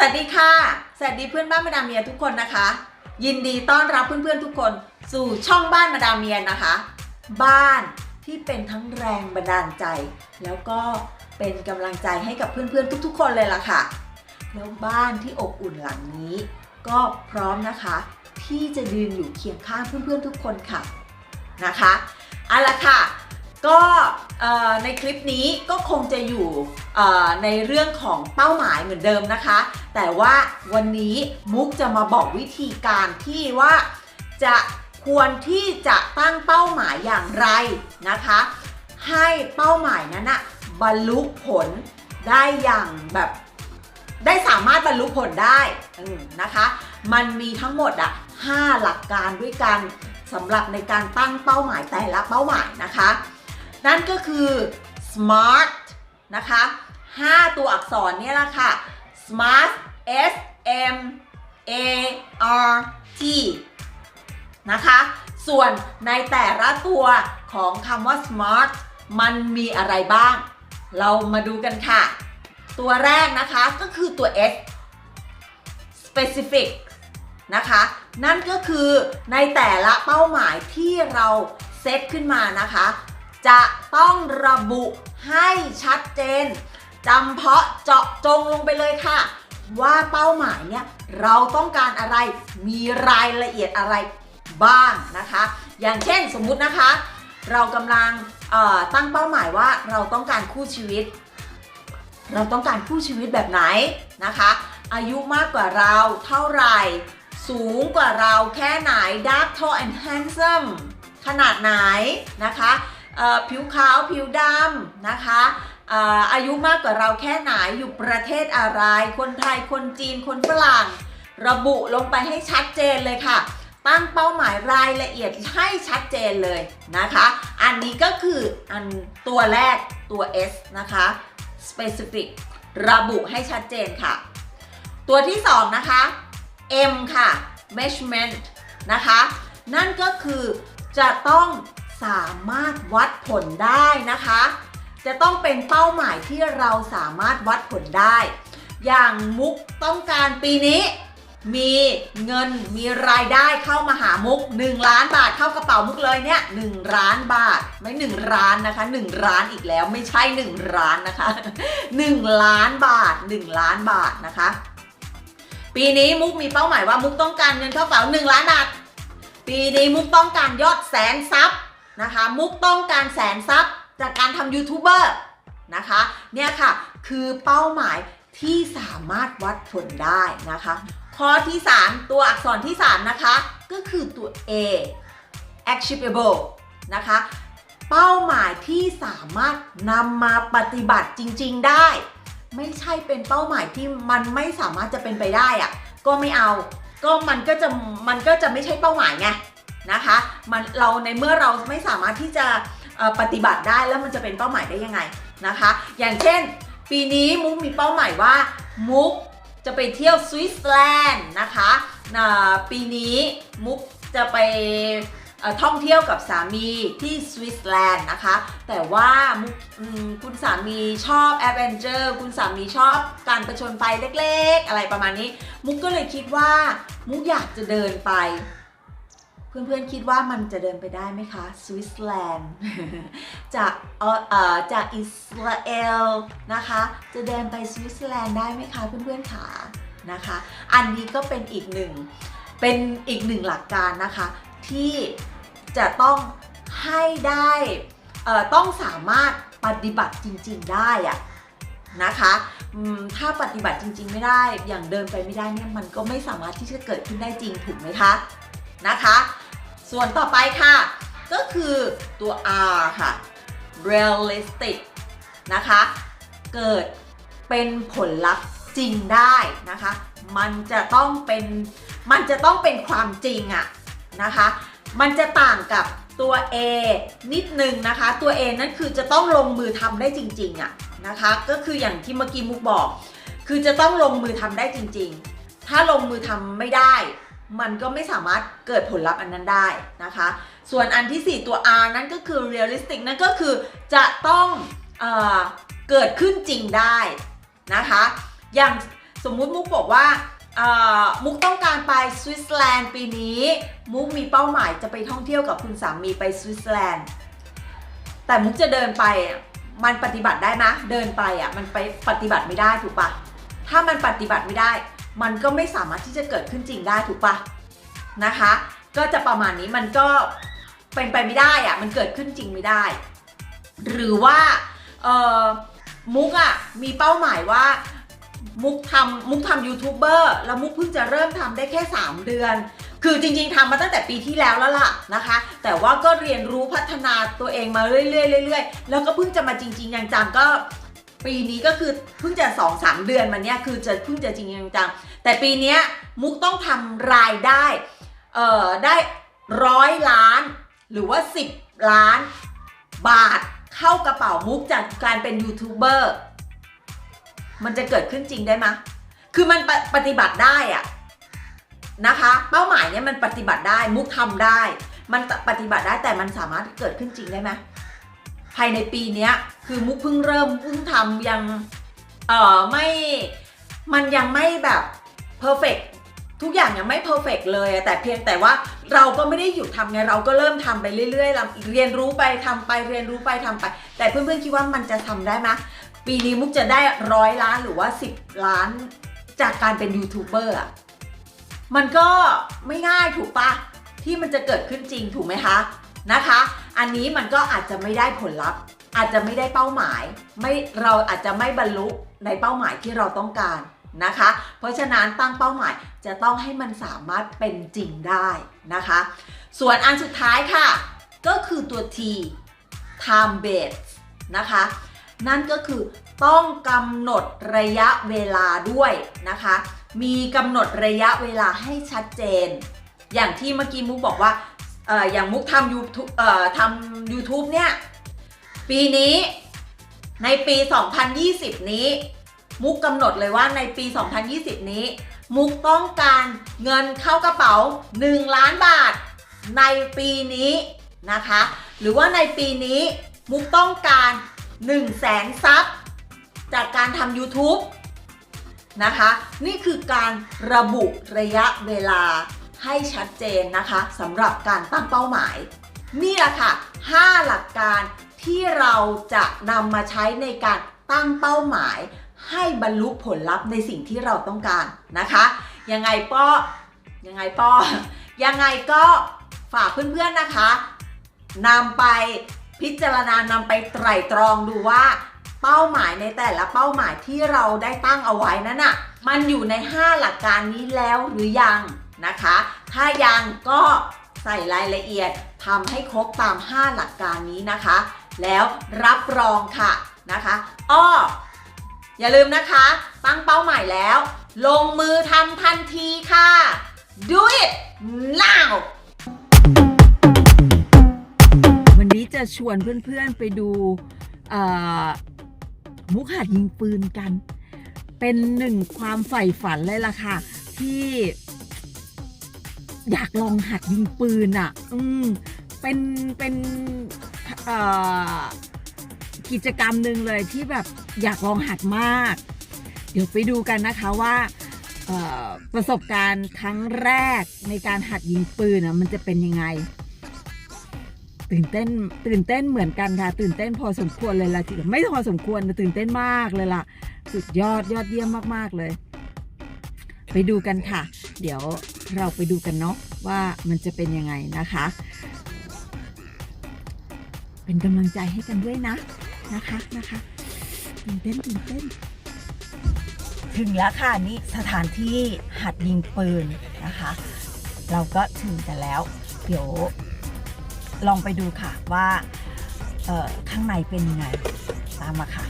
สวัสดีค่ะ สวัสดีเพื่อนบ้านมาดามเมียทุกคนนะคะ ยินดีต้อนรับเพื่อนๆทุกคน สู่ช่องบ้านมาดามเมียนะคะ บ้านที่เป็นทั้งแรงบันดาลใจ แล้วก็เป็นกำลังใจให้กับเพื่อนๆทุก ๆ คนเลยล่ะค่ะ แล้วบ้านที่อบอุ่นหลังนี้ ก็พร้อมนะคะ ที่จะยืนอยู่เคียงข้างเพื่อนๆทุกคนค่ะนะคะเอาละค่ะ ก็ในคลิปนี้ก็คงจะอยู่ในเรื่องของเป้าหมายเหมือนเดิมนะคะ แต่ว่าวันนี้มุกจะมาบอกวิธีการที่ว่าจะควรที่จะตั้งเป้าหมายอย่างไรนะคะ ให้เป้าหมายนั้นนะบรรลุผลได้อย่างแบบได้สามารถบรรลุผลได้นะคะ มันมีทั้งหมดอะ5หลักการด้วยกันสำหรับในการตั้งเป้าหมายแต่ละเป้าหมายนะคะ นั่นก็คือ smart นะคะ 5 ตัวอักษรเนี่ยแหละค่ะ smart s m a r t นะคะ ส่วนในแต่ละตัวของคำว่า smart มันมีอะไรบ้าง เรามาดูกันค่ะ ตัวแรกนะคะก็คือตัว s specific นะคะ นั่นก็คือในแต่ละเป้าหมายที่เราเซตขึ้นมานะคะ จะต้องระบุให้ชัดเจนจำเพาะเจาะจงลงไปเลยค่ะ ว่าเป้าหมายเนี่ยเราต้องการอะไรมีรายละเอียดอะไรบ้างนะคะ อย่างเช่นสมมุตินะคะ เรากำลังตั้งเป้าหมายว่าเราต้องการคู่ชีวิต เราต้องการคู่ชีวิตแบบไหนนะคะ อายุมากกว่าเราเท่าไหร่ สูงกว่าเราแค่ไหน dark tall and handsome ขนาดไหนนะคะ ผิวขาวผิวดำนะคะเอ่ออายุมากกว่าเราแค่ไหนอยู่ประเทศอะไร คนไทยคนจีนคนฝรั่ง ระบุลงไปให้ชัดเจนเลยค่ะ ตั้งเป้าหมายรายละเอียดให้ชัดเจนเลยนะคะ อันนี้ก็คืออันตัวแรกตัว S นะคะ specific ระบุให้ชัดเจนค่ะ ตัวที่2นะคะ M ค่ะ measurement นะคะ นั่นก็คือจะต้อง สามารถวัดผลได้นะคะ จะต้องเป็นเป้าหมายที่เราสามารถวัดผลได้ อย่างมุกต้องการปีนี้ มีเงินมีรายได้เข้ามาหามุก 1 ล้านบาทเข้ากระเป๋ามุกเลยเนี่ย1ล้านบาทไม่1ล้านนะคะ1ล้านอีกแล้วไม่ใช่1ล้านนะคะ1ล้านบาท1ล้านบาทนะคะปีนี้มุกมีเป้าหมายว่ามุกต้องการเงินเข้ากระเป๋า1ล้านบาทปีนี้มุกต้องการยอดแสนซับ นะคะ มุกต้องการแสนซับจากการทำยูทูบเบอร์นะคะ เนี่ยค่ะ คือเป้าหมายที่สามารถวัดผลได้นะคะ ข้อที่ 3 ตัวอักษรที่ 3 นะคะ ก็คือตัว A achievable นะคะ เป้าหมายที่สามารถนำมาปฏิบัติจริง ๆได้ ไม่ใช่เป็นเป้าหมายที่มันไม่สามารถจะเป็นไปได้อะก็ไม่เอา ก็มันก็จะมันก็จะไม่ใช่เป้าหมายไง นะคะมันเราในเมื่อเราไม่สามารถที่จะปฏิบัติได้แล้วมันจะเป็นเป้าหมายได้ยังไงนะคะ อย่างเช่น ปีนี้มุกมีเป้าหมายว่ามุกจะไปเที่ยวสวิตเซอร์แลนด์นะคะปีนี้มุกจะไปท่องเที่ยวกับสามีที่สวิตเซอร์แลนด์นะคะ แต่ว่าคุณสามีชอบแอดเวนเจอร์คุณสามีชอบการประชนไฟเล็กๆ อะไรประมาณนี้ มุกก็เลยคิดว่า มุกอยากจะเดินไป เพื่อนๆคิดว่ามันจะเดินไปได้ไหมคะสวิตเซอร์แลนด์จากเอ่อจากอิสราเอลนะคะ จะเดินไปสวิตเซอร์แลนด์ได้ไหมคะเพื่อนๆขานะคะ อันนี้ก็เป็นอีกหนึ่งเป็นอีกหนึ่งหลักการนะคะ ที่จะต้องให้ได้เอ่อต้องสามารถปฏิบัติจริง ๆ ได้อะนะคะถ้าปฏิบัติจริง ๆ ไม่ได้อย่างเดินไปไม่ได้เนี่ยมันก็ไม่สามารถที่จะเกิดขึ้นได้จริงถูกไหมคะนะคะ ส่วนต่อไปค่ะ ก็คือตัว R ค่ะ realistic นะคะ เกิดเป็นผลลัพธ์จริงได้นะคะ มันจะต้องเป็นมันจะต้องเป็นความจริงอะนะคะ มันจะต่างกับตัว A นิดนึงนะคะ ตัว A นั่นคือจะต้องลงมือทำได้จริงๆอะนะคะ ก็คืออย่างที่เมื่อกี้มุกบอก คือจะต้องลงมือทำได้จริง ๆ ถ้าลงมือทำไม่ได้ มันก็ไม่สามารถเกิดผลลัพธ์อันนั้นได้นะคะ ส่วนอันที่ 4 ตัว R นั่นก็คือ realistic นั่นก็คือจะต้องเอเกิดขึ้นจริงได้นะคะ อย่างสมมุติมุกบอกว่ามุกต้องการไปสวิตเซอร์แลนด์ปีนี้ มุกมีเป้าหมายจะไปท่องเที่ยวกับคุณสามีไปสวิตเซอร์แลนด์ แต่มุกจะเดินไปมันปฏิบัติได้ไหมเดินไปอะมันไปปฏิบัติไม่ได้ถูกปะถ้ามันปฏิบัติไม่ได้ มันก็ไม่สามารถที่จะเกิดขึ้นจริงได้ถูกปะนะคะ ก็จะประมาณนี้มันก็เป็นไปไม่ได้อะมันเกิดขึ้นจริงไม่ได้ หรือว่ามุกอะมีเป้าหมายว่ามุกทำมุกทำยูทูบเบอร์แล้วมุกเพิ่งจะเริ่มทำได้แค่ 3 เดือน คือจริงๆทำมาตั้งแต่ปีที่แล้วแล้วล่ะนะคะ แต่ว่าก็เรียนรู้พัฒนาตัวเองมาเรื่อยๆเรื่อยๆแล้วก็เพิ่งจะมาจริงๆจังก็ ปีนี้ก็คือเพิ่งจะ2อสเดือนมาเนี้ยคือจะเพิ่งจะจริงจังแต่ปีนี้มุกต้องทำรายได้เอ่อได้ร้อยล้าน หรือว่า 10 ล้าน บาทเข้ากระเป๋ามุกจากการเป็นยูทูบเบอร์มันจะเกิดขึ้นจริงได้ไหมคือมันปปฏิบัติได้อะนะคะ เป้าหมายเนี่ยมันปฏิบัติได้มุกทำได้ มันปฏิบัติได้แต่มันสามารถเกิดขึ้นจริงได้ไหมภายในปีเนี้ย คือมุกเพิ่งเริ่มเพิ่งทำยังเอ่อไม่มันยังไม่แบบเพอร์เฟกทุกอย่างยังไม่เพอร์เฟกเลย แต่เพียงแต่ว่าเราก็ไม่ได้หยุดทำไงเราก็เริ่มทำไปเรื่อยๆเราเรียนรู้ไปทำไปเรียนรู้ไปทำไป แต่เพื่อนๆคิดว่ามันจะทำได้ไหมปีนี้มุกจะได้ร้อยล้านหรือว่า 10 ล้านจากการเป็นยูทูบเบอร์อะมันก็ไม่ง่ายถูกปะที่มันจะเกิดขึ้นจริงถูกไหมคะนะคะ อันนี้มันก็อาจจะไม่ได้ผลลัพธ์ อาจจะไม่ได้เป้าหมายไม่เราอาจจะไม่บรรลุในเป้าหมายที่เราต้องการนะคะ เพราะฉะนั้นตั้งเป้าหมายจะต้องให้มันสามารถเป็นจริงได้นะคะ ส่วนอันสุดท้ายค่ะ ก็คือตัว T time base นะคะ นั่นก็คือต้องกำหนดระยะเวลาด้วยนะคะ มีกำหนดระยะเวลาให้ชัดเจน อย่างที่เมื่อกี้มุกบอกว่าเอออย่างมุกทำยูทูบเออทำ YouTube เนี่ย ปีนี้ในปี 2020 นี้ มุกกำหนดเลยว่าในปี 2020 นี้ มุกต้องการเงินเข้ากระเป๋า 1 ล้านบาท ในปีนี้นะคะ หรือว่าในปีนี้มุกต้องการ1 0 0 0 0แสนซับจากการทำ YouTube นะคะ นี่คือการระบุระยะเวลาให้ชัดเจนนะคะสำหรับการตั้งเป้าหมาย นี่แหละค่ะ 5 หลักการที่เราจะนำมาใช้ในการตั้งเป้าหมาย ให้บรรลุผลลัพธ์ในสิ่งที่เราต้องการนะคะ ยังไงป้อยังไงป้อยังไงก็ฝากเพื่อนๆนะคะนำไปพิจารณานำไปไตร่ตรองดูว่า เป้าหมายในแต่ละเป้าหมายที่เราได้ตั้งเอาไว้นั้นน่ะมันอยู่ใน 5 หลักการนี้แล้วหรือยังนะคะ ถ้ายังก็ใส่รายละเอียด ทำให้ครบตาม 5 หลักการนี้นะคะ แล้วรับรองค่ะนะคะอ้ออย่าลืมนะคะ ตั้งเป้าหมายแล้ว ลงมือทำทันทีค่ะ do it now วันนี้จะชวนเพื่อนๆไปดูอ่อมุกหัดยิงปืนกัน เป็นหนึ่งความใฝ่ฝันเลยล่ะค่ะ ที่ อยากลองหัดยิงปืนอะ อืม เป็น เป็นกิจกรรมหนึ่งเลยที่แบบอยากลองหัดมาก เดี๋ยวไปดูกันนะคะว่าประสบการณ์ครั้งแรกในการหัดยิงปืนอะมันจะเป็นยังไง ตื่นเต้นตื่นเต้นเหมือนกันค่ะ ตื่นเต้นพอสมควรเลยละทีเดียวไม่พอสมควรแต่ตื่นเต้นมากเลยล่ะ สุดยอดยอดเยี่ยมมาก ๆ เลย ไปดูกันค่ะ เดี๋ยว เราไปดูกันเนาะว่ามันจะเป็นยังไงนะคะ เป็นกำลังใจให้กันด้วยนะนะคะนะคะตื่นเต้นตื่นเต้นถึงแล้วค่ะนี่สถานที่หัดยิงปืนนะคะ เราก็ถึงกันแล้ว เดี๋ยวลองไปดูค่ะว่าข้างในเป็นยังไงตามมาค่ะ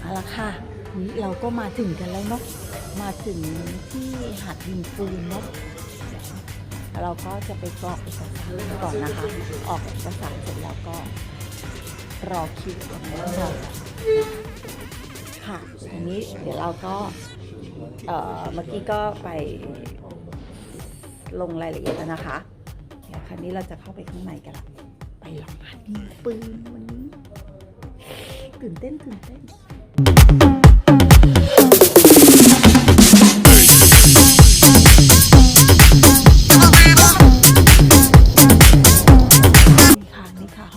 เอาละค่ะ เราก็มาถึงกันแล้วเนาะ มาถึงที่หัดยิงปืนเนาะ เราก็จะไปกรอกเอกสารก่อนนะคะ ออกเอกสารเสร็จแล้วก็รอคิวกันนะคะค่ะอันนี้เดี๋ยวเราก็ เอ่อ เมื่อกี้ก็ไปลงรายละเอียดแล้วนะคะ เดี๋ยวครั้นี้เราจะเข้าไปข้างในกันละ ไปลองหัดยิงปืนวันนี้ ตื่นเต้นตื่นเต้น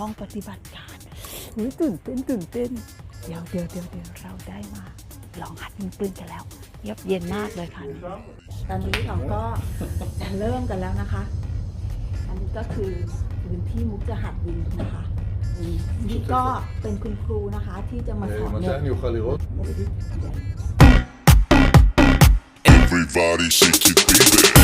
องปฏิบัติการอุ้ยตื่นเต้นตื่นเต้น เดี๋ยวเดี๋ยวเดี๋ยวเดี๋ยวเราได้มา ลองหัดยิงปืนกันแล้ว เยียบเย็นมากเลยค่ะ ตอนนี้เราก็เริ่มกันแล้วนะคะ อันนี้ก็คือพื้นที่มุกจะหัดยิงนะคะนี่ก็เป็นคุณครูนะคะที่จะมาสอนเนี่ย Everybody shake it, baby.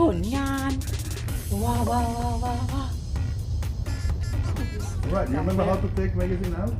ผลงาน ว้าวว้าวว้าวว้าวว้าว Right. You remember how to take magazine out?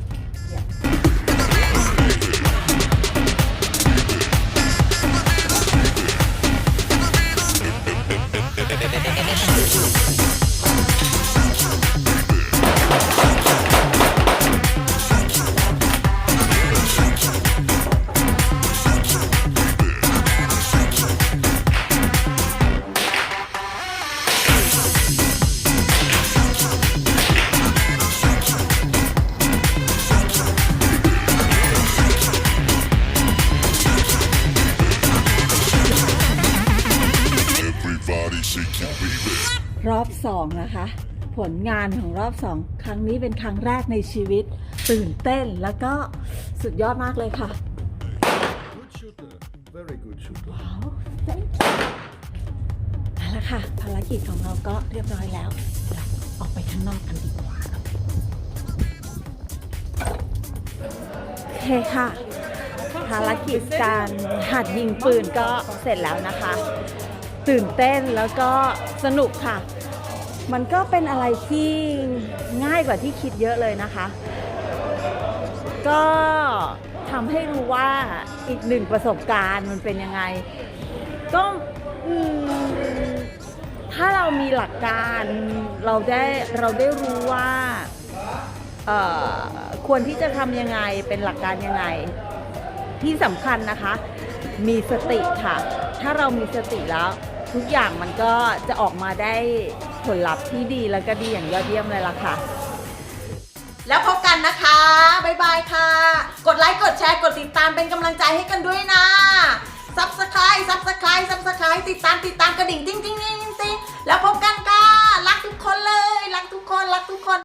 รอบสองนะคะ ผลงานของรอบสองครั้งนี้เป็นครั้งแรกในชีวิต ตื่นเต้นแล้วก็สุดยอดมากเลยค่ะ Good shooter. Very good shooter. ว้าว thank you เอาละค่ะ ภารกิจของเราก็เรียบร้อยแล้วเราออกไปข้างนอกกันดีกว่าครับโอเคค่ะ ภารกิจการหัดยิงปืนก็เสร็จแล้วนะคะ ตื่นเต้นแล้วก็สนุกค่ะ มันก็เป็นอะไรที่ง่ายกว่าที่คิดเยอะเลยนะคะ ก็ทำให้รู้ว่าอีกหนึ่งประสบการณ์มันเป็นยังไง ก็ถ้าเรามีหลักการเราได้เราได้รู้ว่าควรที่จะทำยังไงเป็นหลักการยังไง ที่สำคัญนะคะ มีสติค่ะ ถ้าเรามีสติแล้ว ทุกอย่างมันก็จะออกมาได้ผลลัพธ์ที่ดีแล้วก็ดีอย่างยอดเยี่ยมเลยล่ะค่ะ แล้วพบกันนะคะ บ๊ายบายค่ะ กดไลค์ กดแชร์ กดติดตามเป็นกำลังใจให้กันด้วยนะ ซับสไคร b e ซับสไคร b e ซับสไคร b e ติดตาม ติดตามกระดิ่ง ติ๊งติ๊งติ๊งแล้วพบกันค่ะ รักทุกคนเลย รักทุกคน รักทุกคน